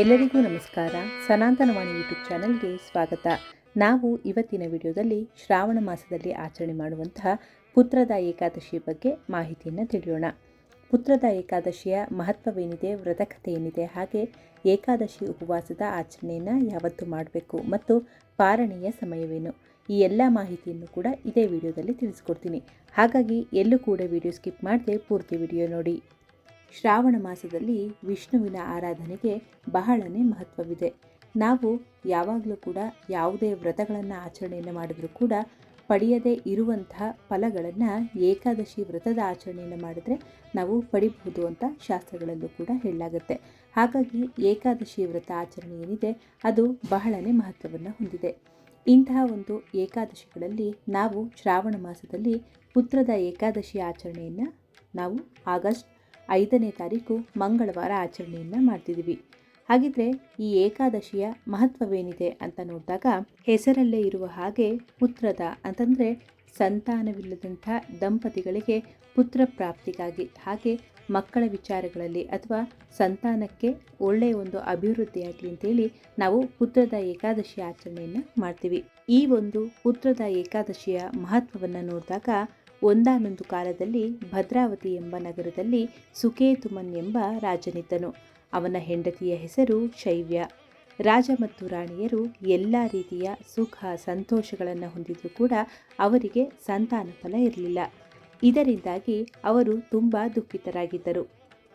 ಎಲ್ಲರಿಗೂ ನಮಸ್ಕಾರ. ಸನಾತನವಾಣಿ ಯೂಟ್ಯೂಬ್ ಚಾನಲ್ಗೆ ಸ್ವಾಗತ. ನಾವು ಇವತ್ತಿನ ವಿಡಿಯೋದಲ್ಲಿ ಶ್ರಾವಣ ಮಾಸದಲ್ಲಿ ಆಚರಣೆ ಮಾಡುವಂತಹ ಪುತ್ರದ ಏಕಾದಶಿಯ ಬಗ್ಗೆ ಮಾಹಿತಿಯನ್ನು ತಿಳಿಯೋಣ. ಪುತ್ರದ ಏಕಾದಶಿಯ ಮಹತ್ವವೇನಿದೆ, ವ್ರತಕತೆ ಏನಿದೆ, ಹಾಗೆ ಏಕಾದಶಿ ಉಪವಾಸದ ಆಚರಣೆಯನ್ನು ಯಾವತ್ತು ಮಾಡಬೇಕು ಮತ್ತು ಪಾರಣೆಯ ಸಮಯವೇನು? ಈ ಎಲ್ಲ ಮಾಹಿತಿಯನ್ನು ಕೂಡ ಇದೇ ವಿಡಿಯೋದಲ್ಲಿ ತಿಳಿಸ್ಕೊಡ್ತೀನಿ. ಹಾಗಾಗಿ ಎಲ್ಲೂ ಕೂಡ ವಿಡಿಯೋ ಸ್ಕಿಪ್ ಮಾಡದೆ ಪೂರ್ತಿ ವಿಡಿಯೋ ನೋಡಿ. ಶ್ರಾವಣ ಮಾಸದಲ್ಲಿ ವಿಷ್ಣುವಿನ ಆರಾಧನೆಗೆ ಬಹಳನೇ ಮಹತ್ವವಿದೆ. ನಾವು ಯಾವಾಗಲೂ ಕೂಡ ಯಾವುದೇ ವ್ರತಗಳನ್ನು ಆಚರಣೆಯನ್ನು ಮಾಡಿದರೂ ಕೂಡ ಪಡೆಯದೇ ಇರುವಂತಹ ಫಲಗಳನ್ನು ಏಕಾದಶಿ ವ್ರತದ ಆಚರಣೆಯನ್ನು ಮಾಡಿದರೆ ನಾವು ಪಡಿಬಹುದು ಅಂತ ಶಾಸ್ತ್ರಗಳಲ್ಲೂ ಕೂಡ ಹೇಳಲಾಗುತ್ತೆ. ಹಾಗಾಗಿ ಏಕಾದಶಿ ವ್ರತ ಆಚರಣೆ ಏನಿದೆ ಅದು ಬಹಳನೇ ಮಹತ್ವವನ್ನು ಹೊಂದಿದೆ. ಇಂತಹ ಒಂದು ಏಕಾದಶಿಗಳಲ್ಲಿ ನಾವು ಶ್ರಾವಣ ಮಾಸದಲ್ಲಿ ಪುತ್ರದ ಏಕಾದಶಿ ಆಚರಣೆಯನ್ನು ನಾವು ಆಗಸ್ಟ್ ಐದನೇ ತಾರೀಕು ಮಂಗಳವಾರ ಆಚರಣೆಯನ್ನು ಮಾಡ್ತಿದ್ದೀವಿ ಹಾಗಿದ್ರೆ ಈ ಏಕಾದಶಿಯ ಮಹತ್ವವೇನಿದೆ ಅಂತ ನೋಡಿದಾಗ ಹೆಸರಲ್ಲೇ ಇರುವ ಹಾಗೆ ಪುತ್ರದ ಅಂತಂದರೆ ಸಂತಾನವಿಲ್ಲದಂಥ ದಂಪತಿಗಳಿಗೆ ಪುತ್ರ ಪ್ರಾಪ್ತಿಗಾಗಿ ಹಾಗೆ ಮಕ್ಕಳ ವಿಚಾರಗಳಲ್ಲಿ ಅಥವಾ ಸಂತಾನಕ್ಕೆ ಒಳ್ಳೆಯ ಒಂದು ಅಭಿವೃದ್ಧಿಯಾಗಲಿ ಅಂತೇಳಿ ನಾವು ಪುತ್ರದ ಏಕಾದಶಿ ಆಚರಣೆಯನ್ನು ಮಾಡ್ತೀವಿ. ಈ ಒಂದು ಪುತ್ರದ ಏಕಾದಶಿಯ ಮಹತ್ವವನ್ನು ನೋಡಿದಾಗ ಒಂದಾನೊಂದು ಕಾಲದಲ್ಲಿ ಭದ್ರಾವತಿ ಎಂಬ ನಗರದಲ್ಲಿ ಸುಕೇತುಮನ್ ಎಂಬ ರಾಜನಿದ್ದನು. ಅವನ ಹೆಂಡತಿಯ ಹೆಸರು ಶೈವ್ಯ. ರಾಜ ಮತ್ತು ರಾಣಿಯರು ಎಲ್ಲ ರೀತಿಯ ಸುಖ ಸಂತೋಷಗಳನ್ನು ಹೊಂದಿದ್ರೂ ಕೂಡ ಅವರಿಗೆ ಸಂತಾನ ಫಲ ಇರಲಿಲ್ಲ. ಇದರಿಂದಾಗಿ ಅವರು ತುಂಬ ದುಃಖಿತರಾಗಿದ್ದರು.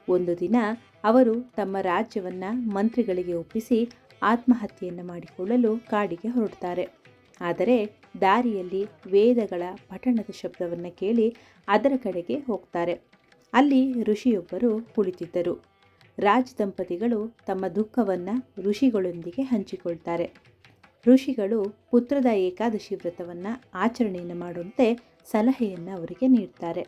ಒಂದು ದಿನ ಅವರು ತಮ್ಮ ರಾಜ್ಯವನ್ನು ಮಂತ್ರಿಗಳಿಗೆ ಒಪ್ಪಿಸಿ ಆತ್ಮಹತ್ಯೆಯನ್ನು ಮಾಡಿಕೊಳ್ಳಲು ಕಾಡಿಗೆ ಹೊರಡ್ತಾರೆ. ಆದರೆ ದಾರಿಯಲ್ಲಿ ವೇದಗಳ ಪಠಣದ ಶಬ್ದವನ್ನು ಕೇಳಿ ಅದರ ಕಡೆಗೆ ಹೋಗ್ತಾರೆ. ಅಲ್ಲಿ ಋಷಿಯೊಬ್ಬರು ಕುಳಿತಿದ್ದರು. ರಾಜ್ ದಂಪತಿಗಳು ತಮ್ಮ ದುಃಖವನ್ನು ಋಷಿಗಳೊಂದಿಗೆ ಹಂಚಿಕೊಳ್ತಾರೆ. ಋಷಿಗಳು ಪುತ್ರದ ಏಕಾದಶಿ ವ್ರತವನ್ನು ಆಚರಣೆಯನ್ನು ಮಾಡುವಂತೆ ಸಲಹೆಯನ್ನು ಅವರಿಗೆ ನೀಡ್ತಾರೆ.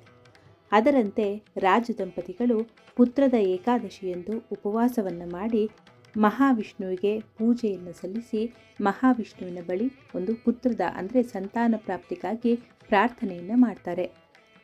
ಅದರಂತೆ ರಾಜ ದಂಪತಿಗಳು ಪುತ್ರದ ಏಕಾದಶಿಯೆಂದು ಉಪವಾಸವನ್ನು ಮಾಡಿ ಮಹಾವಿಷ್ಣುವಿಗೆ ಪೂಜೆಯನ್ನು ಸಲ್ಲಿಸಿ ಮಹಾವಿಷ್ಣುವಿನ ಬಳಿ ಒಂದು ಪುತ್ರದ, ಅಂದರೆ ಸಂತಾನ ಪ್ರಾಪ್ತಿಗಾಗಿ ಪ್ರಾರ್ಥನೆಯನ್ನು ಮಾಡ್ತಾರೆ.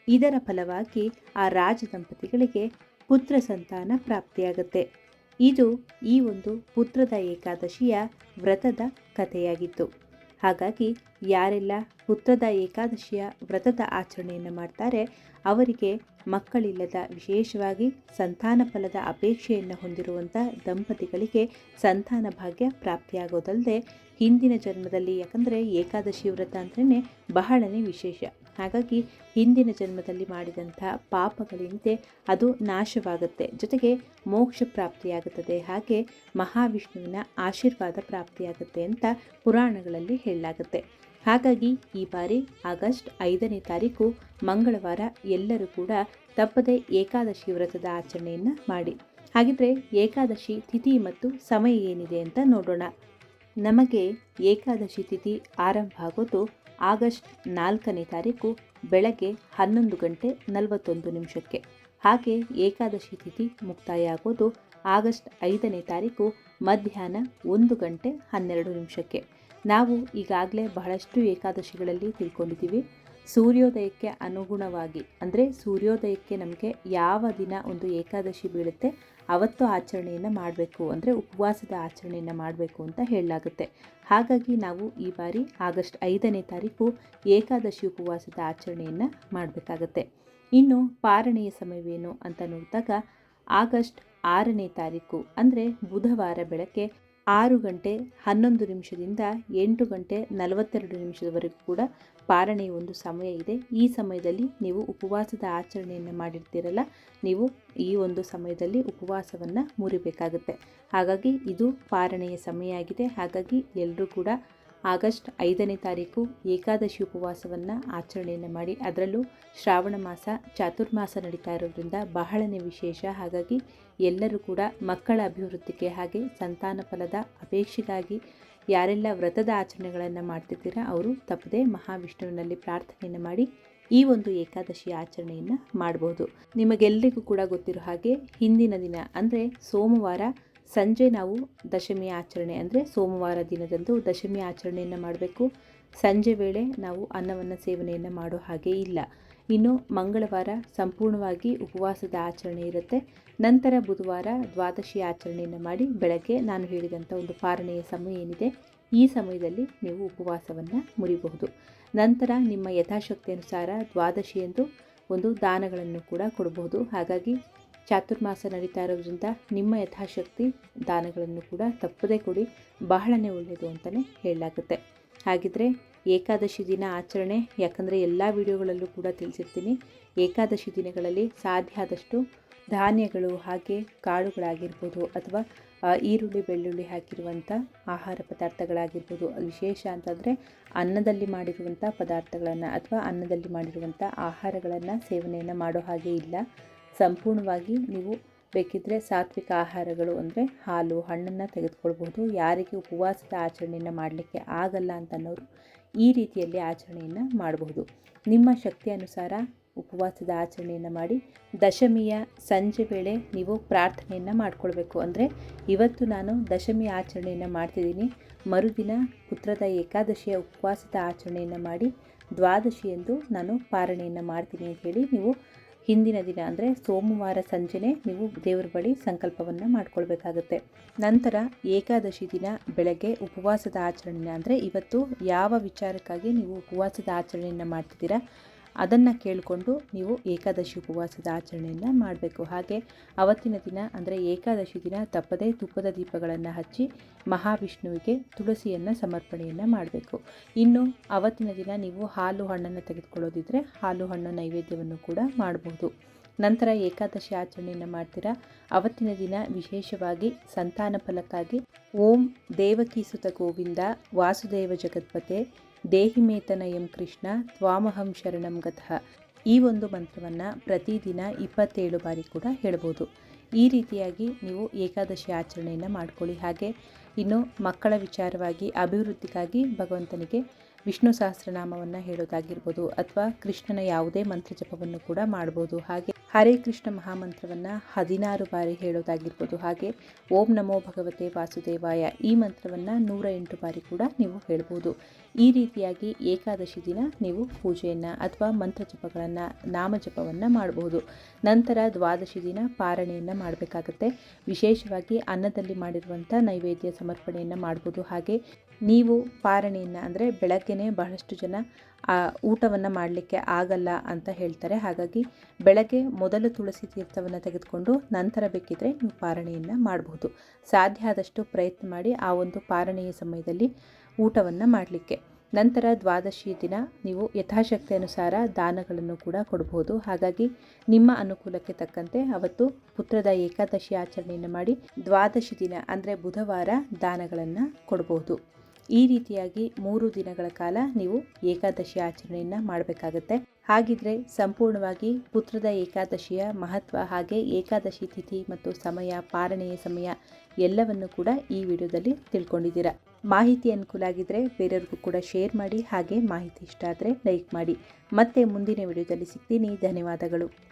ಇದರ ಫಲವಾಗಿ ಆ ರಾಜ ದಂಪತಿಗಳಿಗೆ ಪುತ್ರ ಸಂತಾನ ಪ್ರಾಪ್ತಿಯಾಗುತ್ತೆ. ಇದು ಈ ಒಂದು ಪುತ್ರದ ಏಕಾದಶಿಯ ವ್ರತದ ಕಥೆಯಾಗಿತ್ತು. ಹಾಗಾಗಿ ಯಾರೆಲ್ಲ ಪುತ್ರದ ಏಕಾದಶಿಯ ವ್ರತದ ಆಚರಣೆಯನ್ನು ಮಾಡ್ತಾರೆ, ಅವರಿಗೆ ಮಕ್ಕಳಿಲ್ಲದ ವಿಶೇಷವಾಗಿ ಸಂತಾನ ಫಲದ ಅಪೇಕ್ಷೆಯನ್ನು ಹೊಂದಿರುವಂಥ ದಂಪತಿಗಳಿಗೆ ಸಂತಾನ ಭಾಗ್ಯ ಪ್ರಾಪ್ತಿಯಾಗೋದಲ್ಲದೆ ಹಿಂದಿನ ಜನ್ಮದಲ್ಲಿ ಯಾಕಂದರೆ ಏಕಾದಶಿ ವ್ರತ ಅಂದ್ರೇ ಬಹಳನೇ ವಿಶೇಷ. ಹಾಗಾಗಿ ಹಿಂದಿನ ಜನ್ಮದಲ್ಲಿ ಮಾಡಿದಂಥ ಪಾಪಗಳಿಂದ ಅದು ನಾಶವಾಗುತ್ತೆ. ಜೊತೆಗೆ ಮೋಕ್ಷ ಪ್ರಾಪ್ತಿಯಾಗುತ್ತದೆ. ಹಾಗೆ ಮಹಾವಿಷ್ಣುವಿನ ಆಶೀರ್ವಾದ ಪ್ರಾಪ್ತಿಯಾಗುತ್ತೆ ಅಂತ ಪುರಾಣಗಳಲ್ಲಿ ಹೇಳಲಾಗುತ್ತೆ. ಹಾಗಾಗಿ ಈ ಬಾರಿ ಆಗಸ್ಟ್ ಐದನೇ ತಾರೀಕು ಮಂಗಳವಾರ ಎಲ್ಲರೂ ಕೂಡ ತಪ್ಪದೆ ಏಕಾದಶಿ ವ್ರತದ ಆಚರಣೆಯನ್ನು ಮಾಡಿ. ಹಾಗಿದ್ರೆ ಏಕಾದಶಿ ತಿಥಿ ಮತ್ತು ಸಮಯ ಏನಿದೆ ಅಂತ ನೋಡೋಣ. ನಮಗೆ ಏಕಾದಶಿ ತಿಥಿ ಆರಂಭ ಆಗೋದು ಆಗಸ್ಟ್ ನಾಲ್ಕನೇ ತಾರೀಕು ಬೆಳಗ್ಗೆ ಹನ್ನೊಂದು ಗಂಟೆ ನಲವತ್ತೊಂದು ನಿಮಿಷಕ್ಕೆ. ಹಾಗೆ ಏಕಾದಶಿ ತಿಥಿ ಮುಕ್ತಾಯ ಆಗೋದು ಆಗಸ್ಟ್ ಐದನೇ ತಾರೀಕು ಮಧ್ಯಾಹ್ನ ಒಂದು ಗಂಟೆ ಹನ್ನೆರಡು ನಿಮಿಷಕ್ಕೆ. ನಾವು ಈಗಾಗಲೇ ಬಹಳಷ್ಟು ಏಕಾದಶಿಗಳಲ್ಲಿ ತಿಳ್ಕೊಂಡಿದ್ದೀವಿ. ಸೂರ್ಯೋದಯಕ್ಕೆ ಅನುಗುಣವಾಗಿ, ಅಂದರೆ ಸೂರ್ಯೋದಯಕ್ಕೆ ನಮಗೆ ಯಾವ ದಿನ ಒಂದು ಏಕಾದಶಿ ಬೀಳುತ್ತೆ, ಅವತ್ತು ಆಚರಣೆಯನ್ನು ಮಾಡಬೇಕು, ಅಂದರೆ ಉಪವಾಸದ ಆಚರಣೆಯನ್ನು ಮಾಡಬೇಕು ಅಂತ ಹೇಳಲಾಗುತ್ತೆ. ಹಾಗಾಗಿ ನಾವು ಈ ಬಾರಿ ಆಗಸ್ಟ್ ಐದನೇ ತಾರೀಕು ಏಕಾದಶಿ ಉಪವಾಸದ ಆಚರಣೆಯನ್ನು ಮಾಡಬೇಕಾಗತ್ತೆ. ಇನ್ನು ಪಾರಣೆಯ ಸಮಯವೇನು ಅಂತ ನೋಡಿದಾಗ, ಆಗಸ್ಟ್ ಆರನೇ ತಾರೀಕು, ಅಂದರೆ ಬುಧವಾರ ಬೆಳಗ್ಗೆ ಆರು ಗಂಟೆ ಹನ್ನೊಂದು ನಿಮಿಷದಿಂದ ಎಂಟು ಗಂಟೆ ನಲವತ್ತೆರಡು ನಿಮಿಷದವರೆಗೂ ಕೂಡ ಪಾರಣೆಯ ಒಂದು ಸಮಯ ಇದೆ. ಈ ಸಮಯದಲ್ಲಿ ನೀವು ಉಪವಾಸದ ಆಚರಣೆಯನ್ನು ಮಾಡಿರ್ತೀರಲ್ಲ, ನೀವು ಈ ಒಂದು ಸಮಯದಲ್ಲಿ ಉಪವಾಸವನ್ನು ಮುರಿಬೇಕಾಗುತ್ತೆ. ಹಾಗಾಗಿ ಇದು ಪಾರಣೆಯ ಸಮಯ ಆಗಿದೆ. ಹಾಗಾಗಿ ಎಲ್ಲರೂ ಕೂಡ ಆಗಸ್ಟ್ ಐದನೇ ತಾರೀಕು ಏಕಾದಶಿ ಉಪವಾಸವನ್ನು ಆಚರಣೆಯನ್ನು ಮಾಡಿ, ಅದರಲ್ಲೂ ಶ್ರಾವಣ ಮಾಸ, ಚಾತುರ್ಮಾಸ ನಡೀತಾ ಇರೋದ್ರಿಂದ ಬಹಳನೇ ವಿಶೇಷ. ಹಾಗಾಗಿ ಎಲ್ಲರೂ ಕೂಡ ಮಕ್ಕಳ ಅಭಿವೃದ್ಧಿಗೆ ಹಾಗೆ ಸಂತಾನ ಫಲದ ಅಪೇಕ್ಷೆಗಾಗಿ ಯಾರೆಲ್ಲ ವ್ರತದ ಆಚರಣೆಗಳನ್ನು ಮಾಡ್ತಿದ್ದೀರಾ, ಅವರು ತಪ್ಪದೆ ಮಹಾವಿಷ್ಣುವಿನಲ್ಲಿ ಪ್ರಾರ್ಥನೆಯನ್ನು ಮಾಡಿ ಈ ಒಂದು ಏಕಾದಶಿ ಆಚರಣೆಯನ್ನು ಮಾಡಬಹುದು ನಿಮಗೆಲ್ಲರಿಗೂ ಕೂಡ ಗೊತ್ತಿರೋ ಹಾಗೆ ಹಿಂದಿನ ದಿನ ಅಂದರೆ ಸೋಮವಾರ ಸಂಜೆ ನಾವು ದಶಮಿ ಆಚರಣೆ ಅಂದರೆ ಸೋಮವಾರ ದಿನದಂದು ದಶಮಿ ಆಚರಣೆಯನ್ನು ಮಾಡಬೇಕು. ಸಂಜೆ ವೇಳೆ ನಾವು ಅನ್ನವನ್ನು ಸೇವನೆಯನ್ನು ಮಾಡೋ ಹಾಗೆ ಇಲ್ಲ. ಇನ್ನು ಮಂಗಳವಾರ ಸಂಪೂರ್ಣವಾಗಿ ಉಪವಾಸದ ಆಚರಣೆ ಇರುತ್ತೆ. ನಂತರ ಬುಧವಾರ ದ್ವಾದಶಿ ಆಚರಣೆಯನ್ನು ಮಾಡಿ ಬೆಳಗ್ಗೆ ನಾನು ಹೇಳಿದಂಥ ಒಂದು ಪಾರಣೆಯ ಸಮಯ ಏನಿದೆ, ಈ ಸಮಯದಲ್ಲಿ ನೀವು ಉಪವಾಸವನ್ನು ಮುರಿಬಹುದು. ನಂತರ ನಿಮ್ಮ ಯಥಾಶಕ್ತಿ ಅನುಸಾರ ದ್ವಾದಶಿಯಂದು ಒಂದು ದಾನಗಳನ್ನು ಕೂಡ ಕೊಡಬಹುದು. ಹಾಗಾಗಿ ಚಾತುರ್ಮಾಸ ನಡೀತಾ ಇರೋದ್ರಿಂದ ನಿಮ್ಮ ಯಥಾಶಕ್ತಿ ದಾನಗಳನ್ನು ಕೂಡ ತಪ್ಪದೇ ಕೊಡಿ, ಬಹಳನೇ ಒಳ್ಳೆಯದು ಅಂತಲೇ ಹೇಳಲಾಗುತ್ತೆ. ಹಾಗಿದ್ರೆ ಏಕಾದಶಿ ದಿನ ಆಚರಣೆ, ಯಾಕಂದರೆ ಎಲ್ಲ ವಿಡಿಯೋಗಳಲ್ಲೂ ಕೂಡ ತಿಳಿಸಿರ್ತೀನಿ. ಏಕಾದಶಿ ದಿನಗಳಲ್ಲಿ ಸಾಧ್ಯ ಆದಷ್ಟು ಧಾನ್ಯಗಳು, ಹಾಗೆ ಕಾಳುಗಳಾಗಿರ್ಬೋದು ಅಥವಾ ಈರುಳ್ಳಿ, ಬೆಳ್ಳುಳ್ಳಿ ಹಾಕಿರುವಂಥ ಆಹಾರ ಪದಾರ್ಥಗಳಾಗಿರ್ಬೋದು. ವಿಶೇಷ ಅಂತಂದರೆ ಅನ್ನದಲ್ಲಿ ಮಾಡಿರುವಂಥ ಪದಾರ್ಥಗಳನ್ನು ಅಥವಾ ಅನ್ನದಲ್ಲಿ ಮಾಡಿರುವಂಥ ಆಹಾರಗಳನ್ನು ಸೇವನೆಯನ್ನು ಮಾಡೋ ಹಾಗೆ ಇಲ್ಲ. ಸಂಪೂರ್ಣವಾಗಿ ನೀವು ಬೇಕಿದ್ದರೆ ಸಾತ್ವಿಕ ಆಹಾರಗಳು ಅಂದರೆ ಹಾಲು, ಹಣ್ಣನ್ನು ತೆಗೆದುಕೊಳ್ಬೋದು ಯಾರಿಗೆ ಉಪವಾಸದ ಆಚರಣೆಯನ್ನು ಮಾಡಲಿಕ್ಕೆ ಆಗಲ್ಲ ಅಂತನ್ನೋರು ಈ ರೀತಿಯಲ್ಲಿ ಆಚರಣೆಯನ್ನು ಮಾಡಬಹುದು. ನಿಮ್ಮ ಶಕ್ತಿ ಅನುಸಾರ ಉಪವಾಸದ ಆಚರಣೆಯನ್ನು ಮಾಡಿ ದಶಮಿಯ ಸಂಜೆ ವೇಳೆ ನೀವು ಪ್ರಾರ್ಥನೆಯನ್ನು ಮಾಡಿಕೊಳ್ಬೇಕು. ಅಂದರೆ ಇವತ್ತು ನಾನು ದಶಮಿ ಆಚರಣೆಯನ್ನು ಮಾಡ್ತಿದ್ದೀನಿ. ಮರುದಿನ ಪುತ್ರದ ಏಕಾದಶಿಯ ಉಪವಾಸದ ಆಚರಣೆಯನ್ನು ಮಾಡಿ ದ್ವಾದಶಿಯಂದು ನಾನು ಪಾರಣೆಯನ್ನು ಮಾಡ್ತೀನಿ ಅಂತ ಹೇಳಿ ನೀವು ಹಿಂದಿನ ದಿನ ಅಂದರೆ ಸೋಮವಾರ ಸಂಜೆನೇ ನೀವು ದೇವರ ಬಳಿ ಸಂಕಲ್ಪವನ್ನು ಮಾಡ್ಕೊಳ್ಬೇಕಾಗುತ್ತೆ. ನಂತರ ಏಕಾದಶಿ ದಿನ ಬೆಳಗ್ಗೆ ಉಪವಾಸದ ಆಚರಣೆ ಅಂದರೆ ಇವತ್ತು ಯಾವ ವಿಚಾರಕ್ಕಾಗಿ ನೀವು ಉಪವಾಸದ ಆಚರಣೆಯನ್ನು ಮಾಡ್ತಿದ್ದೀರಾ? ಅದನ್ನು ಕೇಳಿಕೊಂಡು ನೀವು ಏಕಾದಶಿ ಉಪವಾಸದ ಆಚರಣೆಯನ್ನು ಮಾಡಬೇಕು. ಹಾಗೆ ಅವತ್ತಿನ ದಿನ ಅಂದರೆ ಏಕಾದಶಿ ದಿನ ತಪ್ಪದೇ ತುಪ್ಪದ ದೀಪಗಳನ್ನು ಹಚ್ಚಿ ಮಹಾವಿಷ್ಣುವಿಗೆ ತುಳಸಿಯನ್ನು ಸಮರ್ಪಣೆಯನ್ನು ಮಾಡಬೇಕು. ಇನ್ನು ಅವತ್ತಿನ ದಿನ ನೀವು ಹಾಲು ಹಣ್ಣನ್ನು ತೆಗೆದುಕೊಳ್ಳೋದಿದ್ರೆ ಹಾಲು ಹಣ್ಣು ನೈವೇದ್ಯವನ್ನು ಕೂಡ ಮಾಡಬಹುದು ನಂತರ ಏಕಾದಶಿ ಆಚರಣೆಯನ್ನು ಮಾಡ್ತೀರಾ? ಅವತ್ತಿನ ದಿನ ವಿಶೇಷವಾಗಿ ಸಂತಾನ ಫಲಕ್ಕಾಗಿ ಓಂ ದೇವಕೀಸುತ ಗೋವಿಂದ ವಾಸುದೇವ ಜಗತ್ಪತೆ ದೇಹಿಮೇತನಯಂ ಕೃಷ್ಣ, ತ್ವಾಮಹಂ ಶರಣಂ ಗತಃ. ಈ ಒಂದು ಮಂತ್ರವನ್ನು ಪ್ರತಿದಿನ ಇಪ್ಪತ್ತೇಳು ಬಾರಿ ಕೂಡ ಹೇಳ್ಬೋದು. ಈ ರೀತಿಯಾಗಿ ನೀವು ಏಕಾದಶಿ ಆಚರಣೆಯನ್ನು ಮಾಡ್ಕೊಳ್ಳಿ. ಹಾಗೆ ಇನ್ನು ಮಕ್ಕಳ ವಿಚಾರವಾಗಿ, ಅಭಿವೃದ್ಧಿಗಾಗಿ ಭಗವಂತನಿಗೆ ವಿಷ್ಣು ಸಹಸ್ರನಾಮವನ್ನು ಹೇಳೋದಾಗಿರ್ಬೋದು ಅಥವಾ ಕೃಷ್ಣನ ಯಾವುದೇ ಮಂತ್ರ ಜಪವನ್ನು ಕೂಡ ಮಾಡ್ಬೋದು. ಹಾಗೆ ಹರೇ ಕೃಷ್ಣ ಮಹಾಮಂತ್ರವನ್ನು ಹದಿನಾರು ಬಾರಿ ಹೇಳೋದಾಗಿರ್ಬೋದು. ಹಾಗೆ ಓಂ ನಮೋ ಭಗವತೆ ವಾಸುದೇವಾಯ ಈ ಮಂತ್ರವನ್ನು ನೂರ ಎಂಟು ಬಾರಿ ಕೂಡ ನೀವು ಹೇಳ್ಬೋದು. ಈ ರೀತಿಯಾಗಿ ಏಕಾದಶಿ ದಿನ ನೀವು ಪೂಜೆಯನ್ನು ಅಥವಾ ಮಂತ್ರ ಜಪಗಳನ್ನು ನಾಮಜಪವನ್ನು ಮಾಡಬಹುದು ನಂತರ ದ್ವಾದಶಿ ದಿನ ಪಾರಣೆಯನ್ನು ಮಾಡಬೇಕಾಗತ್ತೆ. ವಿಶೇಷವಾಗಿ ಅನ್ನದಲ್ಲಿ ಮಾಡಿರುವಂಥ ನೈವೇದ್ಯ ಸಮರ್ಪಣೆಯನ್ನು ಮಾಡ್ಬೋದು. ಹಾಗೆ ನೀವು ಪಾರಣೆಯನ್ನು ಅಂದರೆ ಬೆಳಗ್ಗೆನೇ ಬಹಳಷ್ಟು ಜನ ಆ ಊಟವನ್ನು ಮಾಡಲಿಕ್ಕೆ ಆಗಲ್ಲ ಅಂತ ಹೇಳ್ತಾರೆ. ಹಾಗಾಗಿ ಬೆಳಗ್ಗೆ ಮೊದಲು ತುಳಸಿ ತೀರ್ಥವನ್ನು ತೆಗೆದುಕೊಂಡು ನಂತರ ಬೇಕಿದ್ರೆ ನೀವು ಪಾರಣೆಯನ್ನು ಮಾಡಬಹುದು ಸಾಧ್ಯ ಆದಷ್ಟು ಪ್ರಯತ್ನ ಮಾಡಿ ಆ ಒಂದು ಪಾರಣೆಯ ಸಮಯದಲ್ಲಿ ಊಟವನ್ನು ಮಾಡಲಿಕ್ಕೆ. ನಂತರ ದ್ವಾದಶಿ ದಿನ ನೀವು ಯಥಾಶಕ್ತಿ ಅನುಸಾರ ದಾನಗಳನ್ನು ಕೂಡ ಕೊಡಬಹುದು ಹಾಗಾಗಿ ನಿಮ್ಮ ಅನುಕೂಲಕ್ಕೆ ತಕ್ಕಂತೆ ಅವತ್ತು ಪುತ್ರದ ಏಕಾದಶಿ ಆಚರಣೆಯನ್ನು ಮಾಡಿ ದ್ವಾದಶಿ ದಿನ ಅಂದರೆ ಬುಧವಾರ ದಾನಗಳನ್ನು ಕೊಡಬಹುದು ಈ ರೀತಿಯಾಗಿ ಮೂರು ದಿನಗಳ ಕಾಲ ನೀವು ಏಕಾದಶಿ ಆಚರಣೆಯನ್ನು ಮಾಡಬೇಕಾಗತ್ತೆ. ಹಾಗಿದ್ರೆ ಸಂಪೂರ್ಣವಾಗಿ ಪುತ್ರದ ಏಕಾದಶಿಯ ಮಹತ್ವ ಹಾಗೆ ಏಕಾದಶಿ ತಿಥಿ ಮತ್ತು ಸಮಯ, ಪಾರಣೆಯ ಸಮಯ ಎಲ್ಲವನ್ನು ಕೂಡ ಈ ವಿಡಿಯೋದಲ್ಲಿ ತಿಳ್ಕೊಂಡಿದ್ದೀರಾ. ಮಾಹಿತಿ ಅನುಕೂಲ ಆಗಿದ್ರೆ ಬೇರೆಯವ್ರಿಗೂ ಕೂಡ ಶೇರ್ ಮಾಡಿ ಹಾಗೆ ಮಾಹಿತಿ ಇಷ್ಟ ಆದರೆ ಲೈಕ್ ಮಾಡಿ. ಮತ್ತೆ ಮುಂದಿನ ವಿಡಿಯೋದಲ್ಲಿ ಸಿಗ್ತೀನಿ. ಧನ್ಯವಾದಗಳು.